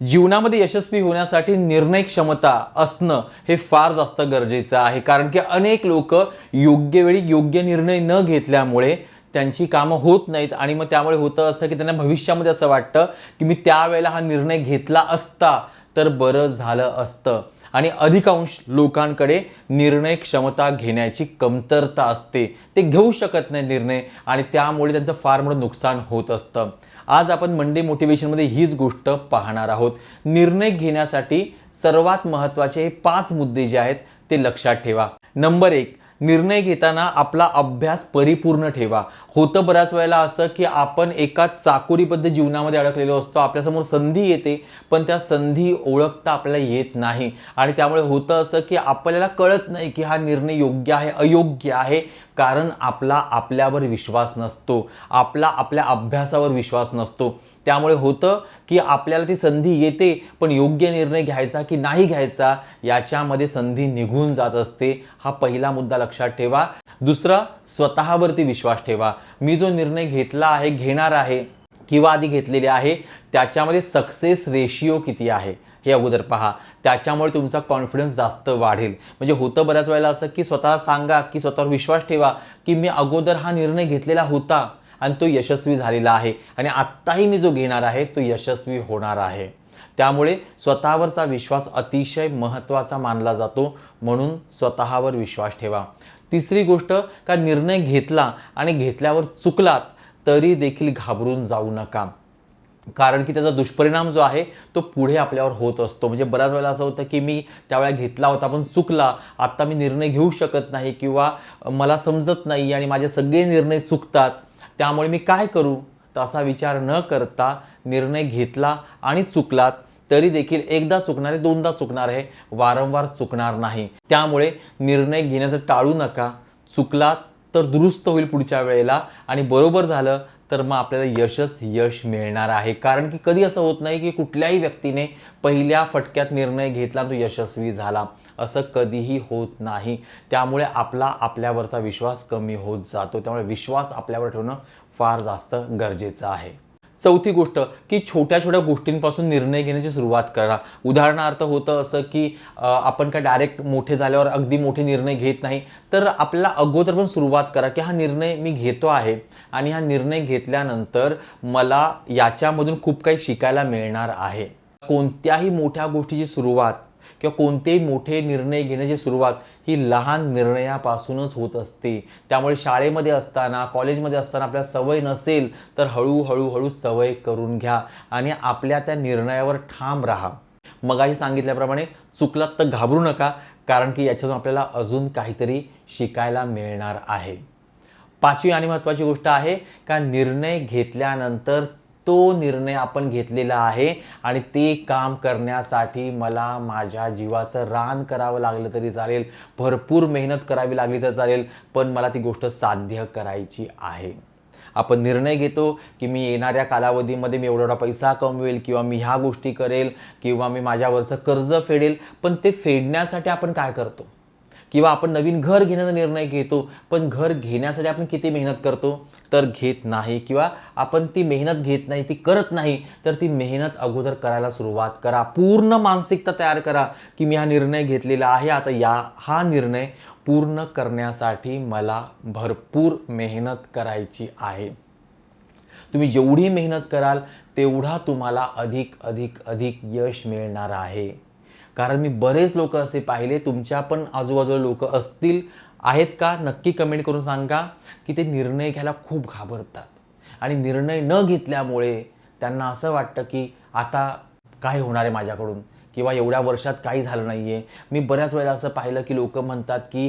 जीवनामध्ये यशस्वी होण्यासाठी निर्णय क्षमता असणं हे फार जास्त गरजेचं आहे. कारण की अनेक लोक योग्य वेळी योग्य निर्णय न घेतल्यामुळे त्यांची कामं होत नाहीत. आणि मग त्यामुळे होतं असं की त्यांना भविष्यामध्ये असं वाटतं की मी त्यावेळेला हा निर्णय घेतला असता तर बरं झालं असतं. आणि अधिकांश लोकांकडे निर्णय क्षमता घेण्याची कमतरता असते. ते घेऊ शकत नाही निर्णय आणि त्यामुळे त्यांचं फार मोठं नुकसान होत असतं. आज आपण मंडे मोटिवेशनमध्ये हीच गोष्ट पाहणार आहोत. निर्णय घेण्यासाठी सर्वात महत्त्वाचे हे पाच मुद्दे जे आहेत ते लक्षात ठेवा. नंबर एक निर्णय घेताना आपला अभ्यास परिपूर्ण ठेवा. होतं बऱ्याच वेळेला असं की आपण एका चाकोरीबद्ध जीवनामध्ये अडकलेलो असतो आपल्यासमोर संधी येते पण त्या संधी ओळखता आपल्याला येत नाही. आणि त्यामुळे होतं असं की आपल्याला कळत नाही की हा निर्णय योग्य आहे अयोग्य आहे कारण आपला आपल्यावर विश्वास नसतो. आपला आपल्या अभ्यासावर विश्वास नसतो. त्यामुळे होतं की आपल्याला ती संधी येते पण योग्य निर्णय घ्यायचा की नाही घ्यायचा याच्यामध्ये संधी निघून जात असते. हा पहिला मुद्दा लक्षात लक्षात ठेवा. दुसरं स्वतःवरती विश्वास ठेवा. मी जो निर्णय घेतला आहे घेणार आहे किंवा आधी घेतलेले आहे त्याच्यामध्ये सक्सेस रेशिओ किती आहे हे अगोदर पहा. त्याच्यामुळे तुमचा कॉन्फिडन्स जास्त वाढेल. म्हणजे होतं बऱ्याच वेळेला असं की स्वतःला सांगा की स्वतःवर विश्वास ठेवा की मी अगोदर हा निर्णय घेतलेला होता आणि तो यशस्वी झालेला आहे आणि आत्ताही मी जो घेणार आहे तो यशस्वी होणार आहे. त्यामुळे स्वतःवरचा विश्वास अतिशय महत्त्वाचा मानला जातो म्हणून स्वतःवर विश्वास ठेवा. तिसरी गोष्ट का निर्णय घेतला आणि घेतल्यावर चुकलात तरी देखील घाबरून जाऊ नका. कारण की त्याचा दुष्परिणाम जो आहे तो पुढे आपल्यावर होत असतो. म्हणजे बऱ्याच वेळेला असं होतं की मी त्यावेळेला घेतला होता पण चुकला. आत्ता मी निर्णय घेऊ शकत नाही किंवा मला समजत नाही आणि माझे सगळे निर्णय चुकतात. त्यामुळे मी काय करू? तसा विचार न करता निर्णय घेतला आणि चुकलात तरी देखील एकदा चुकणारे दोनदा चुकणार आहे वारंवार चुकणार नाही. त्यामुळे निर्णय घेण्याचं टाळू नका. चुकलात तर दुरुस्त होईल पुढच्या वेळेला आणि बरोबर झालं तर मग आपल्याला यशच यश मिळणार आहे. कारण की कधी असं होत नाही की कुठल्याही व्यक्तीने पहिल्या फटक्यात निर्णय घेतला तो यशस्वी झाला. असं कधीही होत नाही. त्यामुळे आपला आपल्यावरचा विश्वास कमी होत जातो. त्यामुळे विश्वास आपल्यावर ठेवणं फार जास्त गरजेचं आहे. चौथी गोष्ट की छोट्या छोट्या गोष्टींपासून निर्णय घेण्याची सुरुवात करा. उदाहरणार्थ होतं असं की आपण काय डायरेक्ट मोठे झाल्यावर अगदी मोठे निर्णय घेत नाही तर आपल्याला अगोदर पण सुरुवात करा की हा निर्णय मी घेतो आहे. आणि हा निर्णय घेतल्यानंतर मला याच्यामधून खूप काही शिकायला मिळणार आहे. कोणत्याही मोठ्या गोष्टीची सुरुवात किंवा कोणतेही मोठे निर्णय घेण्याची सुरुवात ही लहान निर्णयापासूनच होत असते. त्यामुळे शाळेमध्ये असताना कॉलेजमध्ये असताना आपल्याला सवय नसेल तर हळूहळू हळू सवय करून घ्या आणि आपल्या त्या निर्णयावर ठाम राहा. मगाशी सांगितल्याप्रमाणे चुकलात तर घाबरू नका कारण की याच्यातून आपल्याला अजून काहीतरी शिकायला मिळणार आहे. पाचवी आणि महत्त्वाची गोष्ट आहे का निर्णय घेतल्यानंतर तो निर्णय आपण घेतलेला आहे आणि ते काम करण्यासाठी मला माझ्या जीवाचं रान करावं लागलं तरी चालेल. भरपूर मेहनत करावी लागली तर चालेल पण मला ती गोष्ट साध्य करायची आहे. आपण निर्णय घेतो की मी येणाऱ्या कालावधीमध्ये मी एवढा एवढा पैसा कमवेल किंवा मी ह्या गोष्टी करेल किंवा मी माझ्यावरचं कर्ज फेडेल पण ते फेडण्यासाठी आपण काय करतो? किंवा आपण नवीन घर घेण्याचा निर्णय घेतो पण घर घेण्यासाठी आपण किती मेहनत करतो? तर घेत नाही किंवा आपण ती मेहनत घेत नाही ती करत नाही तर ती मेहनत अगोदर करायला सुरुवात करा. पूर्ण मानसिकता तयार करा की मी हा निर्णय घेतलेला आहे. आता या हा निर्णय पूर्ण करण्यासाठी मला भरपूर मेहनत करायची आहे. तुम्ही जेवढी मेहनत कराल तेवढा तुम्हाला अधिक अधिक अधिक यश मिळणार आहे. कारण मी बरेच लोक असे पाहिले तुमच्या पण आजूबाजूला लोक असतील आहेत का? नक्की कमेंट करून सांगा की ते निर्णय घ्यायला खूप घाबरतात. आणि निर्णय न घेतल्यामुळे त्यांना असं वाटतं की आता काय होणार आहे माझ्याकडून? किंवा एवढ्या वर्षात काही झालं नाही आहे मी बऱ्याच वेळेला असं पाहिलं की लोक म्हणतात की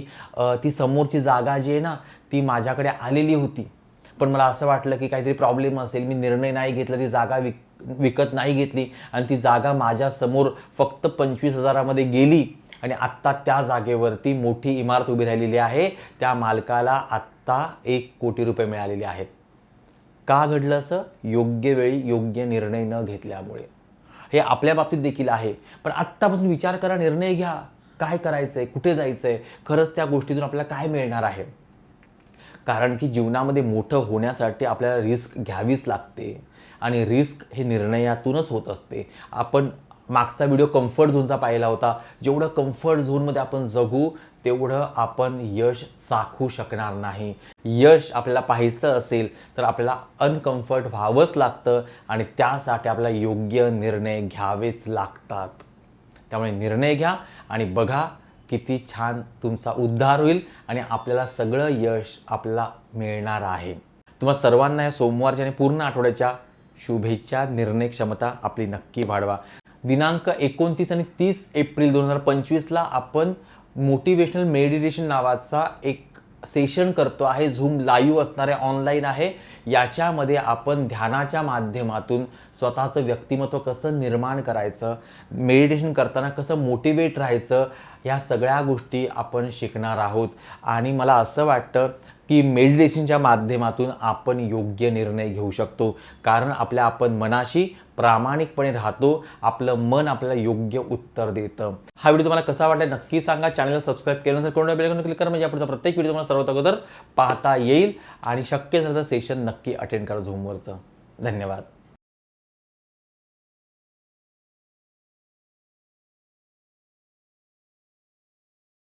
ती समोरची जागा जी आहे ना ती माझ्याकडे आलेली होती. पण मला असं वाटलं की काहीतरी प्रॉब्लेम असेल. मी निर्णय नाही घेतला ती जागा विक विकत नाही घेतली आणि ती जागा माझ्यासमोर फक्त पंचवीस हजारामध्ये गेली आणि आत्ता त्या जागेवरती मोठी इमारत उभी राहिलेली आहे. त्या मालकाला आत्ता एक कोटी रुपये मिळालेले आहेत. का घडलं असं? योग्य वेळी योग्य निर्णय न घेतल्यामुळे. हे आपल्या बाबतीत देखील आहे. पण आत्तापासून विचार करा निर्णय घ्या. काय करायचं आहे कुठे जायचं आहे खरंच त्या गोष्टीतून आपल्याला काय मिळणार आहे? कारण की जीवनामध्ये मोठं होण्यासाठी आपल्याला रिस्क घ्यावीच लागते. आणि रिस्क हे निर्णयातूनच होत असते. आपण मागचा व्हिडिओ कम्फर्ट झोनचा पाहिला होता. जेवढं कम्फर्ट झोनमध्ये आपण जगू तेवढं आपण यश चाखू शकणार नाही. यश आपल्याला पाहायचं असेल तर आपल्याला अनकम्फर्ट व्हावंच लागतं आणि त्यासाठी आपल्याला योग्य निर्णय घ्यावेच लागतात. त्यामुळे निर्णय घ्या आणि बघा किती छान तुमचा उद्धार होईल आणि आपल्याला सगळं यश आपल्याला मिळणार आहे. तुम्हा सर्वांना या सोमवारच्या आणि पूर्ण आठवड्याच्या शुभेच्छा निर्णय क्षमता आपली नक्की वाढवा. दिनांक एकोणतीस आणि तीस एप्रिल दोन हजार पंचवीसला आपण मोटिवेशनल मेडिटेशन नावाचा एक सेशन करतो आहे. झूम लाईव्ह असणारे ऑनलाईन आहे. याच्यामध्ये आपण ध्यानाच्या माध्यमातून स्वतःचं व्यक्तिमत्व कसं निर्माण करायचं मेडिटेशन करताना कसं मोटिवेट राहायचं ह्या सगळ्या गोष्टी आपण शिकणार आहोत. आणि मला असं वाटतं की मेडिटेशनच्या माध्यमातून आपण योग्य निर्णय घेऊ शकतो. कारण आपल्या आपण मनाशी प्रामाणिकपणे राहतो आपलं मन आपल्याला योग्य उत्तर देतं. हा व्हिडिओ तुम्हाला कसा वाटला नक्की सांगा. चॅनलला सबस्क्राईब केलं नसेल कोणत्या बेल क्लिक करा. म्हणजे आपण प्रत्येक व्हिडिओ तुम्हाला सर्वात अगोदर पाहता येईल. आणि शक्य झालं तर सेशन नक्की अटेंड करा झूमवरचं. धन्यवाद.